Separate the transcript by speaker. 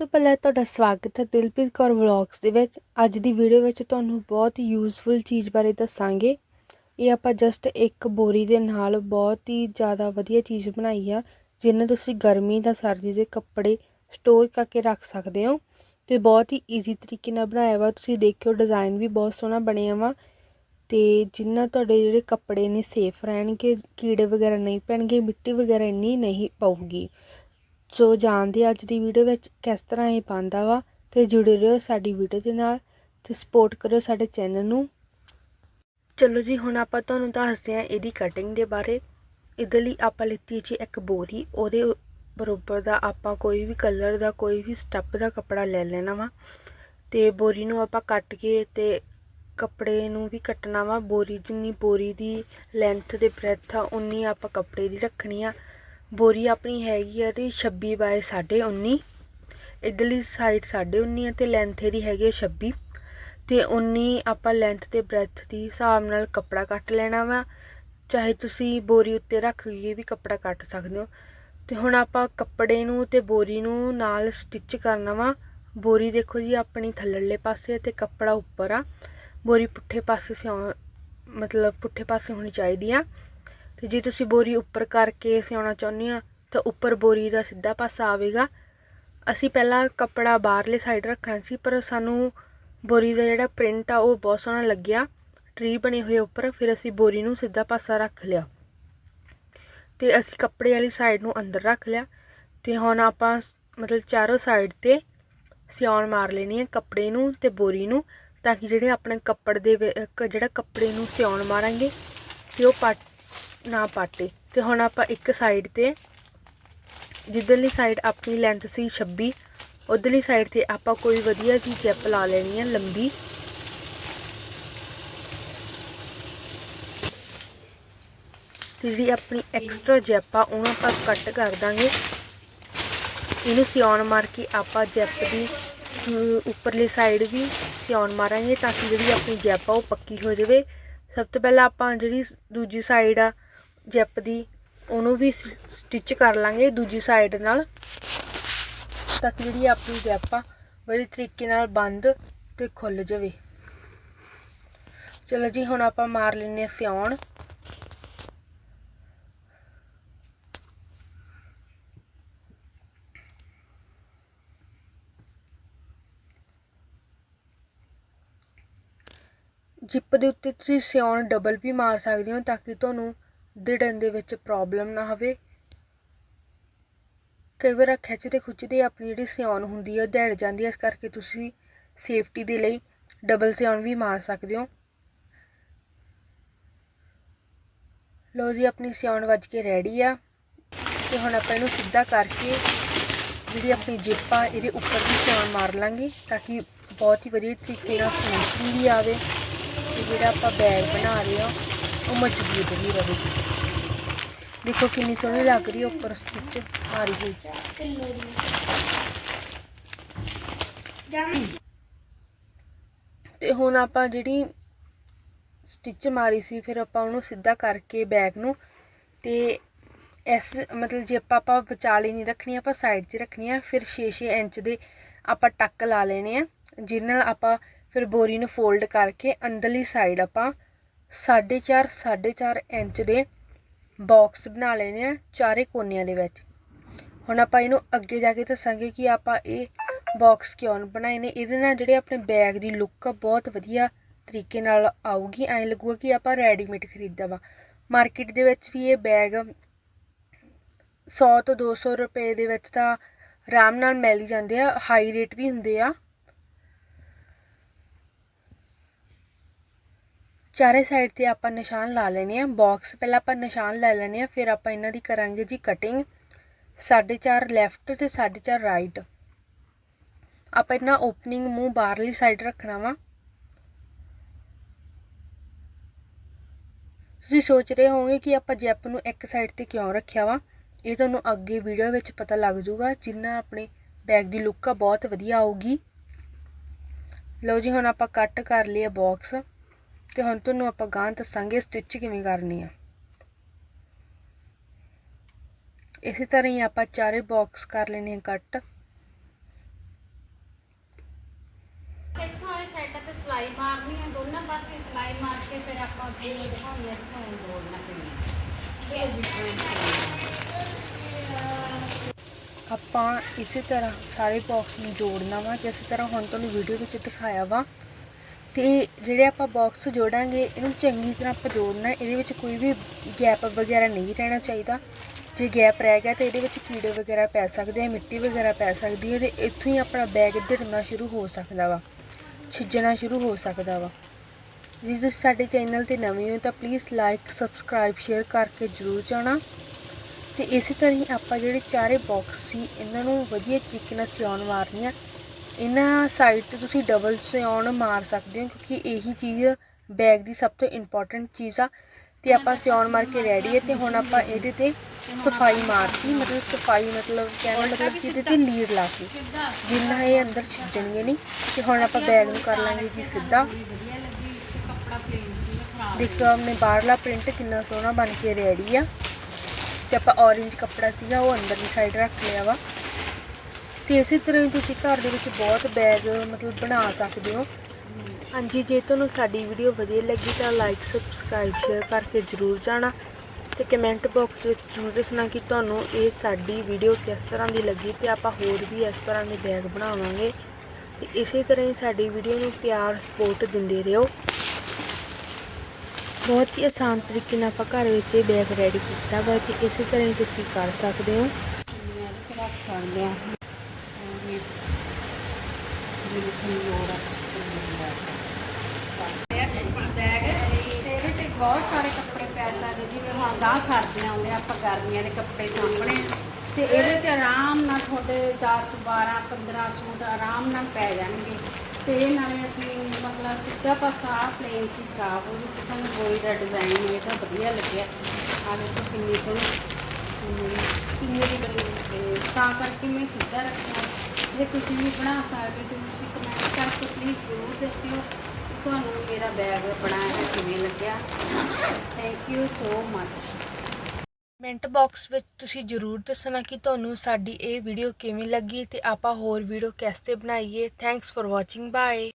Speaker 1: ਤੋਂ ਪਹਿਲਾਂ ਤੁਹਾਡਾ ਸਵਾਗਤ ਹੈ ਦਿਲਪ੍ਰੀਤ ਕੌਰ ਵਲੌਗਸ ਦੇ ਵਿੱਚ। ਅੱਜ ਦੀ ਵੀਡੀਓ ਵਿੱਚ ਤੁਹਾਨੂੰ ਬਹੁਤ ਯੂਜ਼ਫੁਲ ਚੀਜ਼ ਬਾਰੇ ਦੱਸਾਂਗੇ। ਇਹ ਆਪਾਂ ਜਸਟ ਇੱਕ ਬੋਰੀ ਦੇ ਨਾਲ ਬਹੁਤ ਹੀ ਜ਼ਿਆਦਾ ਵਧੀਆ ਚੀਜ਼ ਬਣਾਈ ਆ, ਜਿਹਨਾਂ ਤੁਸੀਂ ਗਰਮੀ ਦਾ ਸਰਦੀ ਦੇ ਕੱਪੜੇ ਸਟੋਰ ਕਰਕੇ ਰੱਖ ਸਕਦੇ ਹੋ ਤੇ ਬਹੁਤ ਹੀ ਈਜ਼ੀ ਤਰੀਕੇ ਨਾਲ ਬਣਾਇਆ ਵਾ। ਤੁਸੀਂ ਦੇਖਿਓ ਡਿਜ਼ਾਈਨ ਵੀ ਬਹੁਤ ਸੋਹਣਾ ਬਣਿਆ ਵਾ ਤੇ ਜਿੰਨਾ ਤੁਹਾਡੇ ਜਿਹੜੇ ਕੱਪੜੇ ਨੇ ਸੇਫ ਰਹਿਣਗੇ, ਕੀੜੇ ਵਗੈਰਾ ਨਹੀਂ ਪੈਣਗੇ, ਮਿੱਟੀ ਵਗੈਰਾ ਇੰਨੀ ਨਹੀਂ ਪਊਗੀ। ਸੋ ਜਾਣਦੇ ਹਾਂ ਅੱਜ ਦੀ ਵੀਡੀਓ ਵਿੱਚ ਕਿਸ ਤਰ੍ਹਾਂ ਇਹ ਪਾਉਂਦਾ ਵਾ ਤੇ ਜੁੜੇ ਰਹੋ ਸਾਡੀ ਵੀਡੀਓ ਦੇ ਨਾਲ ਤੇ ਸਪੋਰਟ ਕਰਿਓ ਸਾਡੇ ਚੈਨਲ ਨੂੰ। ਚਲੋ ਜੀ, ਹੁਣ ਆਪਾਂ ਤੁਹਾਨੂੰ ਦੱਸਦੇ ਹਾਂ ਇਹਦੀ ਕਟਿੰਗ ਦੇ ਬਾਰੇ। ਇਹਦੇ ਲਈ ਆਪਾਂ ਲਿੱਤੀ ਜੀ ਇੱਕ ਬੋਰੀ, ਉਹਦੇ ਬਰੋਬਰ ਦਾ ਆਪਾਂ ਕੋਈ ਵੀ ਕਲਰ ਦਾ, ਕੋਈ ਵੀ ਸਟੱਪ ਦਾ ਕੱਪੜਾ ਲੈ ਲੈਣਾ ਵਾ। ਤੇ ਬੋਰੀ ਨੂੰ ਆਪਾਂ ਕੱਟ ਕੇ ਤੇ ਕੱਪੜੇ ਨੂੰ ਵੀ ਕੱਟਣਾ ਵਾ। ਬੋਰੀ ਜਿੰਨੀ ਬੋਰੀ ਦੀ ਲੈਂਥ ਤੇ ਬ੍ਰੈਥ ਆ, ਉਨੀ ਆਪਾਂ ਕੱਪੜੇ ਦੀ ਰੱਖਣੀ ਆ। ਬੋਰੀ ਆਪਣੀ ਹੈਗੀ ਆ ਤੇ 26 ਬਾਏ 19.5 ਇਧਰਲੀ ਸਾਈਡ 19.5 ਆ ਤੇ ਲੈਂਥ ਇਹਦੀ ਹੈਗੀ ਆ 26 ਤੇ ਉਨੀ ਆਪਾਂ ਲੈਂਥ ਤੇ ਬ੍ਰੈਥ ਦੀ ਹਿਸਾਬ ਨਾਲ ਕੱਪੜਾ ਕੱਟ ਲੈਣਾ ਵਾ। ਚਾਹੇ ਤੁਸੀਂ ਬੋਰੀ ਉੱਤੇ ਰੱਖ ਕੇ ਵੀ ਕੱਪੜਾ ਕੱਟ ਸਕਦੇ ਹੋ। ਤੇ ਹੁਣ ਆਪਾਂ ਕੱਪੜੇ ਨੂੰ ਤੇ ਬੋਰੀ ਨੂੰ ਨਾਲ ਸਟਿਚ ਕਰਨਾ ਵਾ। ਬੋਰੀ ਦੇਖੋ ਜੀ ਆਪਣੀ ਥੱਲੜਲੇ ਪਾਸੇ ਤੇ ਕੱਪੜਾ ਉੱਪਰ ਆ। ਬੋਰੀ ਪੁੱਠੇ ਪਾਸੇ ਸਿਉ ਮਤਲਬ ਪੁੱਠੇ ਪਾਸੇ ਹੋਣੀ ਚਾਹੀਦੀ ਆ। ਤੇ ਜੇ ਤੁਸੀਂ ਬੋਰੀ ਉੱਪਰ ਕਰਕੇ ਸਿਉਣਾ ਚਾਹੁੰਦੇ ਆ, ਤਾਂ ਉੱਪਰ ਬੋਰੀ ਦਾ ਸਿੱਧਾ ਪਾਸਾ ਆਵੇਗਾ। ਅਸੀਂ ਪਹਿਲਾਂ ਕੱਪੜਾ ਬਾਹਰਲੇ ਸਾਈਡ ਰੱਖਣਾ ਸੀ, ਪਰ ਸਾਨੂੰ ਬੋਰੀ ਦਾ ਜਿਹੜਾ ਪ੍ਰਿੰਟ ਆ, ਉਹ ਬਹੁਤ ਸੋਹਣਾ ਲੱਗਿਆ। ਟਰੀ ਬਣੇ ਹੋਏ ਉੱਪਰ, ਫਿਰ ਅਸੀਂ ਬੋਰੀ ਨੂੰ ਸਿੱਧਾ ਪਾਸਾ ਰੱਖ ਲਿਆ। ਤੇ ਅਸੀਂ ਕੱਪੜੇ ਵਾਲੀ ਸਾਈਡ ਨੂੰ ਅੰਦਰ ਰੱਖ ਲਿਆ। ਤੇ ਹੁਣ ਆਪਾਂ ਮਤਲਬ ਚਾਰੋਂ ਸਾਈਡ ਤੇ ਸਿਉਣ ਮਾਰ ਲੈਣੀ ਹੈ ਕੱਪੜੇ ਨੂੰ ਤੇ ਬੋਰੀ ਨੂੰ, ਤਾਂ ਕਿ ਜਿਹੜੇ ਆਪਣੇ ਕੱਪੜ ਦੇ ਜਿਹੜਾ ਕੱਪੜੇ ਨੂੰ ਸਿਉਣ ਮਾਰਾਂਗੇ, ਤੇ ਉਹ ਪੱਟ ਨਾ ਪਾਟੇ। ਤੇ ਹੁਣ ਆਪਾਂ ਇੱਕ ਸਾਈਡ ਤੇ ਜਿੱਧਰਲੀ ਸਾਈਡ ਆਪਣੀ ਲੈਂਥ ਸੀ 26 ਉਧਰਲੀ ਸਾਈਡ ਤੇ ਆਪਾਂ ਕੋਈ ਵਧੀਆ ਜੀ ਜੈਪ ਲਾ ਲੈਣੀ ਹੈ ਲੰਬੀ। ਤੇ ਜਿਹੜੀ ਆਪਣੀ ਐਕਸਟਰਾ ਜੈਪ ਆ, ਉਹਨੂੰ ਆਪਾਂ ਕੱਟ ਕਰ ਦਾਂਗੇ। ਇਹਨੂੰ ਸਿਉਣ ਮਾਰ ਕੇ ਆਪਾਂ ਜੈਪ ਦੀ ਉੱਪਰਲੀ ਸਾਈਡ ਵੀ ਸਿਉਣ ਮਾਰਾਂਗੇ ਤਾਂ ਕਿ ਜਿਹੜੀ ਆਪਣੀ ਜੈਪ ਆ ਉਹ ਪੱਕੀ ਹੋ ਜਾਵੇ। ਸਭ ਤੋਂ ਪਹਿਲਾਂ ਆਪਾਂ ਜਿਹੜੀ ਦੂਜੀ ਸਾਈਡ ਆ ਜੈਪ ਦੀ, ਉਹਨੂੰ ਵੀ ਸਟਿਚ ਕਰ ਲਾਂਗੇ ਦੂਜੀ ਸਾਈਡ ਨਾਲ। ਤਾਂ ਕਿ ਜਿਹੜੀ ਆਪਣੀ ਜੈਪ ਆ ਵਧੀਆ ਤਰੀਕੇ ਨਾਲ ਬੰਦ ਤੇ ਖੁੱਲ ਜਾਵੇ। ਚਲੋ ਜੀ, ਹੁਣ ਆਪਾਂ ਮਾਰ ਲੈਨੇ ਸਿਉਣ। ਜਿੱਪ ਦੇ ਉੱਤੇ ਤੁਸੀਂ ਸਿਉਣ ਡਬਲ ਵੀ ਮਾਰ ਸਕਦੇ ਹੋ ਤਾਂ ਕਿ ਤੁਹਾਨੂੰ ਦਿੜਨ ਦੇ ਵਿੱਚ ਪ੍ਰੋਬਲਮ ਨਾ ਹੋਵੇ। ਕਈ ਵਾਰ ਖਿੱਚਦੇ ਖੁੱਚਦੇ ਆਪਣੀ ਜਿਹੜੀ ਸਿਉਣ ਹੁੰਦੀ ਹੈ ਦੜ ਜਾਂਦੀ ਹੈ ਇਸ ਕਰਕੇ ਤੁਸੀਂ ਸੇਫਟੀ ਦੇ ਲਈ ਡਬਲ ਸਿਉਣ ਵੀ ਮਾਰ ਸਕਦੇ ਹੋ। ਲੋ ਜੀ, ਆਪਣੀ ਸਿਆਉਣ ਵੱਜ ਕੇ ਰੈਡੀ ਆ। ਤੇ ਹੁਣ ਆਪਾਂ ਇਹਨੂੰ ਸਿੱਧਾ ਕਰਕੇ ਜਿਹੜੀ ਆਪਣੀ ਜਿੱਪ ਆ, ਇਹਦੇ ਉੱਪਰ ਵੀ ਸਿਆਉਣ ਮਾਰ ਲਾਂਗੇ ਤਾਂ ਕਿ ਬਹੁਤ ਹੀ ਵਧੀਆ ਤਰੀਕੇ ਨਾਲ ਫਿਨਿਸ਼ਿੰਗ ਵੀ ਆਵੇ ਤੇ ਜਿਹੜਾ ਆਪਾਂ ਬੈਗ ਬਣਾ ਰਹੇ ਹਾਂ ਉਹ ਮਜ਼ਬੂਤ ਵੀ ਰਹੇ ਦੇਖੋ ਕਿੰਨੀ ਸੋਹਣੀ ਲੱਗ ਰਹੀ ਹੈ ਉੱਪਰ ਸਟਿਚ ਮਾਰੀ ਹੋਈ। ਤੇ ਹੁਣ ਆਪਾਂ ਜਿਹੜੀ ਸਟਿਚ ਮਾਰੀ ਸੀ, ਫਿਰ ਆਪਾਂ ਉਹਨੂੰ ਸਿੱਧਾ ਕਰਕੇ ਬੈਗ ਨੂੰ ਤੇ ਇਸ ਮਤਲਬ ਜੇ ਆਪਾਂ ਆਪਾਂ ਵਿਚਾਲੇ ਨਹੀਂ ਰੱਖਣੀ, ਆਪਾਂ ਸਾਈਡ 'ਤੇ ਰੱਖਣੀ ਆ। ਫਿਰ 6-6 ਇੰਚ ਦੇ ਆਪਾਂ ਟੱਕ ਲਾ ਲੈਣੇ ਆ, ਜਿਹਦੇ ਨਾਲ ਆਪਾਂ ਫਿਰ ਬੋਰੀ ਨੂੰ ਫੋਲਡ ਕਰਕੇ ਅੰਦਰਲੀ ਸਾਈਡ ਆਪਾਂ 4.5 4.5 ਇੰਚ ਦੇ ਬਾਕਸ ਬਣਾ ਲੈਣੇ ਆ ਚਾਰੇ ਕੋਨਿਆਂ ਦੇ ਵਿੱਚ। ਹੁਣ ਆਪਾਂ ਇਹਨੂੰ ਅੱਗੇ ਜਾ ਕੇ ਦੱਸਾਂਗੇ ਕਿ ਆਪਾਂ ਇਹ ਬਾਕਸ ਕਿਉਂ ਬਣਾਏ ਨੇ। ਇਹਦੇ ਨਾਲ ਜਿਹੜੇ ਆਪਣੇ ਬੈਗ ਦੀ ਲੁੱਕ ਆ, ਬਹੁਤ ਵਧੀਆ ਤਰੀਕੇ ਨਾਲ ਆਊਗੀ। ਐਂ ਲੱਗੂਗਾ ਕਿ ਆਪਾਂ ਰੈਡੀਮੇਡ ਖਰੀਦਾ ਵਾ। ਮਾਰਕੀਟ ਦੇ ਵਿੱਚ ਵੀ ਇਹ ਬੈਗ 100 ਤੋਂ 200 ਰੁਪਏ ਦੇ ਵਿੱਚ ਤਾਂ ਆਰਾਮ ਨਾਲ ਮਿਲ ਜਾਂਦੇ ਆ। ਹਾਈ ਰੇਟ ਵੀ ਹੁੰਦੇ ਆ। ਚਾਰੇ ਸਾਈਡ ਤੇ ਆਪਾਂ ਨਿਸ਼ਾਨ ਲਾ ਲੈਣੇ ਆ। ਬਾਕਸ ਪਹਿਲਾਂ ਆਪਾਂ ਨਿਸ਼ਾਨ ਲੈ ਲੈਣੇ ਆ, ਫਿਰ ਆਪਾਂ ਇਹਨਾਂ ਦੀ ਕਰਾਂਗੇ ਜੀ ਕਟਿੰਗ 4.5 ਲੈਫਟ ਤੇ 4.5 ਰਾਈਟ ਆਪਾਂ ਇਹਨਾਂ ਓਪਨਿੰਗ ਮੂੰਹ ਬਾਹਰਲੀ ਸਾਈਡ ਰੱਖਣਾ ਵਾ। ਤੁਸੀਂ ਸੋਚ ਰਹੇ ਹੋਵੋਗੇ ਕਿ ਆਪਾਂ ਜੈਪ ਨੂੰ ਇੱਕ ਸਾਈਡ ਤੇ ਕਿਉਂ ਰੱਖਿਆ ਵਾ? ਇਹ ਤੁਹਾਨੂੰ ਅੱਗੇ ਵੀਡੀਓ ਵਿੱਚ ਪਤਾ ਲੱਗ ਜਾਊਗਾ, ਜਿੰਨਾ ਆਪਣੇ ਬੈਗ ਦੀ ਲੁੱਕ ਆ, ਬਹੁਤ ਵਧੀਆ ਆਊਗੀ। ਲਓ ਜੀ, ਹੁਣ ਆਪਾਂ ਕੱਟ ਕਰ ਲਿਆ ਬਾਕਸ ਤੇ ਹੁਣ ਤੁਹਾਨੂੰ ਆਪਾਂ ਗਾਂ ਦੱਸਾਂਗੇ ਸਟਿਚ ਕਿਵੇਂ ਕਰਨੀ ਆ। ਇਸੇ ਤਰ੍ਹਾਂ ਹੀ ਆਪਾਂ ਚਾਰੇ ਬਾਕਸ ਕਰ ਲੈਣੇ ਆ ਕੱਟ
Speaker 2: ਤੇ ਆਪਾਂ
Speaker 1: ਇਸੇ ਤਰ੍ਹਾਂ ਸਾਰੇ ਬਾਕਸ ਨੂੰ ਜੋੜਨਾ ਵਾ ਜਿਸ ਤਰ੍ਹਾਂ ਹੁਣ ਤੁਹਾਨੂੰ ਵੀਡੀਓ ਵਿੱਚ ਦਿਖਾਇਆ ਵਾ। ਤੇ ਜਿਹੜੇ ਆਪਾਂ ਬਾਕਸ ਜੋੜਾਂਗੇ, ਇਹਨੂੰ ਚੰਗੀ ਤਰ੍ਹਾਂ ਆਪਾਂ ਜੋੜਨਾ ਇਹਦੇ ਵਿੱਚ ਕੋਈ ਵੀ ਗੈਪ ਵਗੈਰਾ ਨਹੀਂ ਰਹਿਣਾ ਚਾਹੀਦਾ। ਜੇ ਗੈਪ ਰਹਿ ਗਿਆ ਤਾਂ ਇਹਦੇ ਵਿੱਚ ਕੀੜੇ ਵਗੈਰਾ ਪੈ ਸਕਦੇ ਆ, ਮਿੱਟੀ ਵਗੈਰਾ ਪੈ ਸਕਦੀ ਹੈ ਤੇ ਇੱਥੋਂ ਹੀ ਆਪਣਾ ਬੈਗ ਡਿੱਗਣਾ ਸ਼ੁਰੂ ਹੋ ਸਕਦਾ ਵਾ। ਛਿੱਜਣਾ ਸ਼ੁਰੂ ਹੋ ਸਕਦਾ ਵਾ। ਜੇ ਤੁਸੀਂ ਸਾਡੇ ਚੈਨਲ ਤੇ ਨਵੇਂ ਹੋ ਤਾਂ ਪਲੀਜ਼ ਲਾਈਕ ਸਬਸਕ੍ਰਾਈਬ ਸ਼ੇਅਰ ਕਰਕੇ ਜਰੂਰ ਜਾਣਾ। ਤੇ ਇਸੇ ਤਰ੍ਹਾਂ ਹੀ ਆਪਾਂ ਜਿਹੜੇ ਚਾਰੇ ਬਾਕਸ ਸੀ, ਇਹਨਾਂ ਨੂੰ ਵਧੀਆ ਤਰੀਕੇ ਨਾਲ ਸਿਉਣ ਮਾਰਨੀ ਆ ਇਹਨਾਂ ਸਾਈਡ ਤੇ ਤੁਸੀਂ ਡਬਲ ਸਿਉਣ ਮਾਰ ਸਕਦੇ ਹੋ ਕਿਉਂਕਿ ਇਹੀ ਚੀਜ਼ ਬੈਗ ਦੀ ਸਭ ਤੋਂ ਇੰਪੋਰਟੈਂਟ ਚੀਜ਼ ਆ ਤੇ ਆਪਾਂ ਸਿਉਣ ਮਾਰ ਕੇ ਰੈਡੀ ਹੈ ਤੇ ਹੁਣ ਆਪਾਂ ਇਹਦੇ ਤੇ ਸਫ਼ਾਈ ਮਾਰਤੀ ਮਤਲਬ ਸਫ਼ਾਈ ਮਤਲਬ ਕਹਿਣਾ ਮਤਲਬ ਕਿ ਇਹਦੇ ਤੇ ਲੀਡ ਲਾ ਕੇ। ਜਿੰਨਾ ਇਹ ਅੰਦਰ ਛਿੱਜਣਗੇ ਨਹੀਂ ਤੇ ਹੁਣ ਆਪਾਂ ਬੈਗ ਨੂੰ ਕਰ ਲਾਂਗੇ ਜੀ ਸਿੱਧਾ। ਦੇਖੋ ਆਪਣੇ ਬਾਹਰਲਾ ਪ੍ਰਿੰਟ ਕਿੰਨਾ ਸੋਹਣਾ ਬਣ ਕੇ ਰੈਡੀ ਆ। ਤੇ ਆਪਾਂ orange ਕੱਪੜਾ ਸੀਗਾ ਉਹ ਅੰਦਰਲੀ ਸਾਈਡ ਰੱਖ ਲਿਆ ਵਾ। ਤੇ ਇਸੇ ਤਰ੍ਹਾਂ ਹੀ ਤੁਸੀਂ ਘਰ ਦੇ ਵਿੱਚ ਬਹੁਤ ਬੈਗ ਮਤਲਬ ਬਣਾ ਸਕਦੇ ਹੋ। ਹਾਂਜੀ, ਜੇ ਤੁਹਾਨੂੰ ਸਾਡੀ ਵੀਡੀਓ ਵਧੀਆ ਲੱਗੀ ਤਾਂ ਲਾਈਕ ਸਬਸਕ੍ਰਾਈਬ ਸ਼ੇਅਰ ਕਰਕੇ ਜਰੂਰ ਜਾਣਾ ਤੇ ਕਮੈਂਟ ਬਾਕਸ ਵਿੱਚ ਜਰੂਰ ਦੱਸਣਾ ਕਿ ਤੁਹਾਨੂੰ ਇਹ ਸਾਡੀ ਵੀਡੀਓ ਕਿਸ ਤਰ੍ਹਾਂ ਦੀ ਲੱਗੀ ਤੇ ਆਪਾਂ ਹੋਰ ਵੀ ਇਸ ਤਰ੍ਹਾਂ ਦੇ ਬੈਗ ਬਣਾਵਾਂਗੇ। ਤੇ ਇਸੇ ਤਰ੍ਹਾਂ ਹੀ ਸਾਡੀ ਵੀਡੀਓ ਨੂੰ ਪਿਆਰ ਸਪੋਰਟ ਦਿੰਦੇ ਰਹੋ। ਬਹੁਤ ਹੀ ਆਸਾਨ ਤਰੀਕੇ ਨਾਲ ਆਪਾਂ ਘਰ ਵਿੱਚ ਇਹ ਬੈਗ ਰੈਡੀ ਕੀਤਾ ਵਾ ਤੇ ਇਸੇ ਤਰ੍ਹਾਂ ਹੀ ਤੁਸੀਂ ਕਰ ਸਕਦੇ ਹੋ।
Speaker 2: ਰੱਖ ਸਕਦੇ ਆ ਬਹੁਤ ਸਾਰੇ ਕੱਪੜੇ ਪੈ ਸਕਦੇ ਜਿਵੇਂ ਹੁਣ ਗਾਂ ਸਰਦੀਆਂ ਆਉਂਦੇ ਆਪਾਂ ਗਰਮੀਆਂ ਦੇ ਕੱਪੜੇ ਸਾਂਭਣੇ ਆ। ਤੇ ਇਹਦੇ ਚ ਆਰਾਮ ਨਾਲ ਤੁਹਾਡੇ 10 12 15 ਸੂਟ ਆਰਾਮ ਨਾਲ ਪੈ ਜਾਣਗੇ ਤੇ ਇਹ ਨਾਲੇ ਅਸੀਂ ਮਤਲਬ ਸਿੱਧਾ ਪਾਸਾ ਪਲੇਨ ਸੀ ਖਰਾਬ ਉਹਦੇ ਚ ਸਾਨੂੰ ਬੋਈ ਦਾ ਡਿਜ਼ਾਈਨ ਇਹ ਤਾਂ ਵਧੀਆ ਲੱਗਿਆ ਆ ਦੇਖੋ ਕਿੰਨੀ ਸੋਹਣੀ ਸੀਨਰੀ ਸੀਨਰੀ ਬਣੀ ਤਾਂ ਕਰਕੇ ਮੈਂ ਸਿੱਧਾ ਰੱਖਿਆ ਜੇ ਤੁਸੀਂ ਵੀ ਬਣਾ ਸਕਦੇ ਤੇ ਤੁਸੀਂ ਕਮੈਂਟ ਕਰਕੇ ਪਲੀਜ਼ ਜ਼ਰੂਰ ਦੱਸਿਓ ਤੁਹਾਨੂੰ ਮੇਰਾ ਬੈਗ ਬਣਾਇਆ ਕਿਵੇਂ ਲੱਗਿਆ। Thank you so much
Speaker 1: comment box ਵਿੱਚ ਤੁਸੀਂ ਜਰੂਰ ਦੱਸਣਾ ਕਿ ਤੁਹਾਨੂੰ ਸਾਡੀ ਇਹ ਵੀਡੀਓ ਕਿਵੇਂ ਲੱਗੀ ਤੇ ਆਪਾਂ ਹੋਰ ਵੀਡੀਓ ਕਿਸ ਤੇ ਬਣਾਈਏ। Thanks for watching bye